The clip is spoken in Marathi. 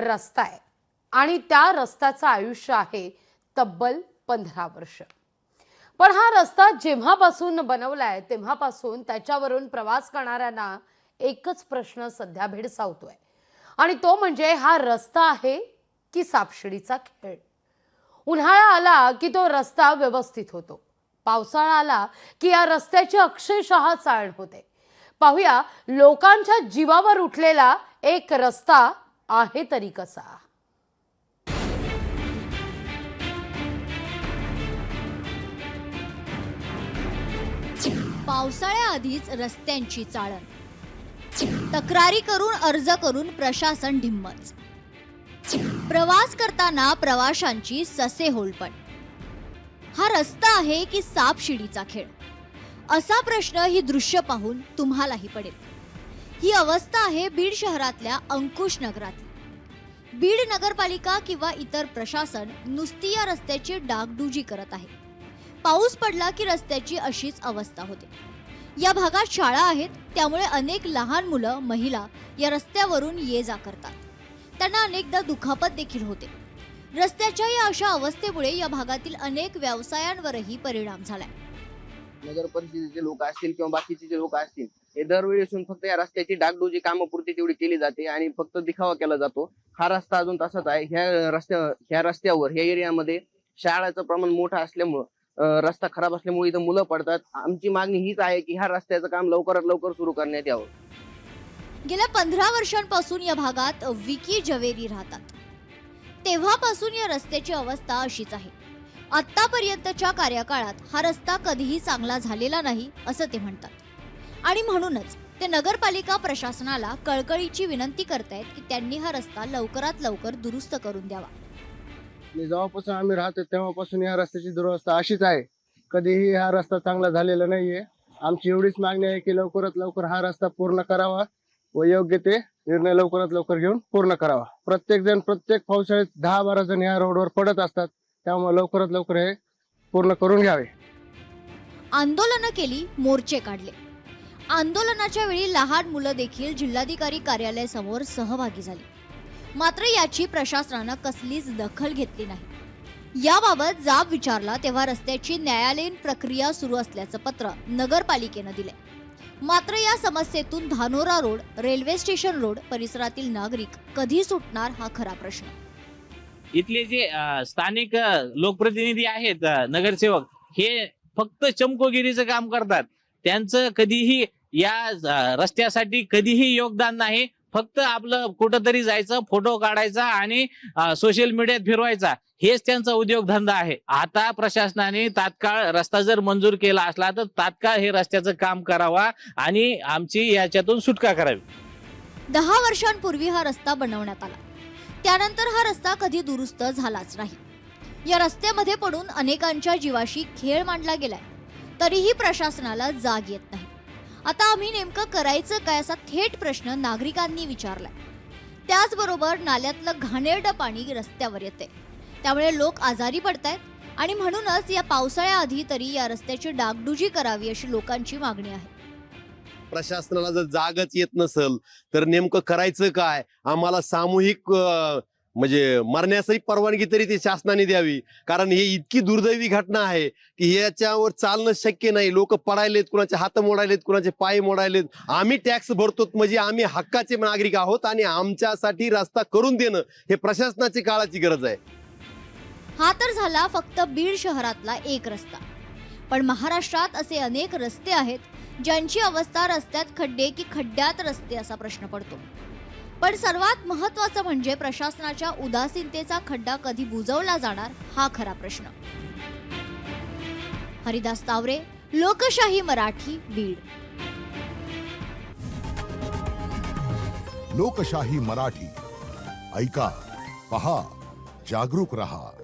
रस्ता आहे. आणि त्या रस्त्याचं आयुष्य आहे तब्बल पंधरा वर्ष. पण हा रस्ता जेव्हापासून बनवलाय तेव्हापासून त्याच्यावरून प्रवास करणाऱ्यांना एकच प्रश्न सध्या भेडसावतोय. आणि तो म्हणजे हा रस्ता आहे की सापशिडीचा खेळ. उन्हाळा आला की तो रस्ता व्यवस्थित होतो. पावसाळा आला की या रस्त्याची अक्षरशः चाळ होते. पाहूया लोकांच्या जीवावर उठलेला एक रस्ता आहे तरी कसा? पावसाळ्याआधीच रस्त्यांची चाळण. तक्रारी करून अर्ज करून प्रशासन ढिम्मच. प्रवास करताना प्रवाशांची ससे होलपण हा रस्ता आहे की सापशिडीचा खेळ? असा प्रश्न ही दृश्य पाहून तुम्हालाही पडेल. ही अवस्था आहे बीड शहरातल्या अंकुश नगरात. बीड नगरपालिका किंवा इतर प्रशासन नुसती या रस्त्याची डागडुजी करत आहे. पाऊस पडला की रस्त्याची अशीच अवस्था होते. या भागात शाळा आहेत त्यामुळे अनेक लहान मुलं महिला या रस्त्यावरून ये जा करतात. त्यांना अनेकदा दुखापत देखील होते. रस्त्याच्या या अशा अवस्थेमुळे या भागातील अनेक व्यवसायांवरही परिणाम झालाय. नगर परिषदेचे लोक असतील किंवा बाकीचे जे लोक असतील हे दरवेळी असून फक्त या रस्त्याची डागडुजी कामापुरती तेवढी केली जाते आणि फक्त दिखावा केला जातो. हा रस्ता अजून तसाच आहे. ह्या रस्त्या ह्या रस्त्यावर ह्या एरियामध्ये शाळाचं प्रमाण मोठं असल्यामुळं रस्ता खराब असल्यामुळे इथं मुलं पडतात. आमची मागणी हीच आहे की ह्या रस्त्याचं काम लवकरात लवकर सुरू करण्यात यावं. गेल्या पंधरा वर्षांपासून या भागात विकी जवेरी राहतात. तेव्हापासून या रस्त्याची अवस्था अशीच आहे. आतापर्यंतच्या कार्यकाळात हा रस्ता कधीही चांगला झालेला नाही असं ते म्हणतात. आणि म्हणूनच ते नगरपालिका प्रशासनाला कळकळीची विनंती करतायत की त्यांनी हा रस्ता लवकरात लवकर दुरुस्त करून द्यावा. आणि जेव्हापासून आम्ही राहतो तेव्हापासून या रस्त्याची दुरवस्था अशीच आहे. कधीही हा रस्ता चांगला झालेला नाहीये. आमची एवढीच मागणी आहे की लवकरात लवकर हा रस्ता पूर्ण करावा व योग्य ते निर्णय लवकरात लवकर घेऊन पूर्ण करावा. प्रत्येक जण प्रत्येक पावसाळ्यात दहा बारा जण या रोडवर पडत असतात. त्यामुळे लवकरात लवकर हे पूर्ण करून घ्यावे. आंदोलनं केली मोर्चे काढले. आंदोलनाच्या वेळी लहान मुलं देखील जिल्हाधिकारी कार्यालयासमोर सहभागी झाली. मात्र याची प्रशासनानं कसलीच दखल घेतली नाही. याबाबत जाब विचारला तेव्हा रस्त्याची न्यायालयीन प्रक्रिया सुरू असल्याचं पत्र नगरपालिकेनं दिले मात्र या समस्येतून Dhanora road railway station road परिसरातील नागरिक कधी सुटणार हा खरा प्रश्न. इथले जे स्थानिक लोकप्रतिनिधी आहेत नगरसेवक हे फक्त चमकोगिरीचं काम करतात. त्यांचं कधीही या रस्त्यासाठी कधीही योगदान नाही. फक्त आपलं कुठंतरी जायचं फोटो काढायचा आणि सोशल मीडियात फिरवायचा. हेच त्यांचा उद्योगधंदा आहे. आता प्रशासनाने तात्काळ रस्ता जर मंजूर केला असला तर तात्काळ हे रस्त्याचं काम करावा आणि आमची याच्यातून सुटका करावी. दहा वर्षांपूर्वी हा रस्ता बनवण्यात आला. त्यानंतर हा रस्ता कधी दुरुस्त झालाच नाही. या रस्त्यामध्ये पडून अनेकांच्या जीवाशी खेळ मांडला गेलाय. तरीही प्रशासनाला जाग येत नाही. आता आम्ही नेमकं करायचं काय असा थेट प्रश्न नागरिकांनी विचारलाय. त्याचबरोबर नाल्यातलं घाणेरडं पाणी रस्त्यावर येते त्यामुळे लोक आजारी पडतायत आणि म्हणूनच या पावसाळ्याआधी तरी या रस्त्याची डागडुजी करावी अशी लोकांची मागणी आहे. प्रशासनाला जर जागच येत नसल तर नेमकं करायचं काय? आम्हाला सामूहिक म्हणजे मरण्यासही परवानगी तरी ती शासनाने द्यावी. कारण हे इतकी दुर्दैवी घटना आहे की याच्यावर चालणं शक्य नाही. लोक पडायलेत कुणाचे हात मोडायलेत कुणाचे पाय मोडायलेत. आम्ही टॅक्स भरतो म्हणजे आम्ही हक्काचे नागरिक आहोत आणि आमच्यासाठी रस्ता करून देणं हे प्रशासनाची काळाची गरज आहे. हा तर झाला फक्त बीड शहरातला एक रस्ता. पण महाराष्ट्रात असे अनेक रस्ते आहेत ज्यांची अवस्था रस्त्यात खड्डे की खड्ड्यात रस्ते असा प्रश्न पडतो. पण सर्वात महत्वाचं म्हणजे प्रशासनाच्या उदासीनतेचा खड्डा कधी बुजवला जाणार हा खरा प्रश्न. हरिदास तावरे लोकशाही मराठी बीड. लोकशाही मराठी. ऐका पहा जागरूक रहा.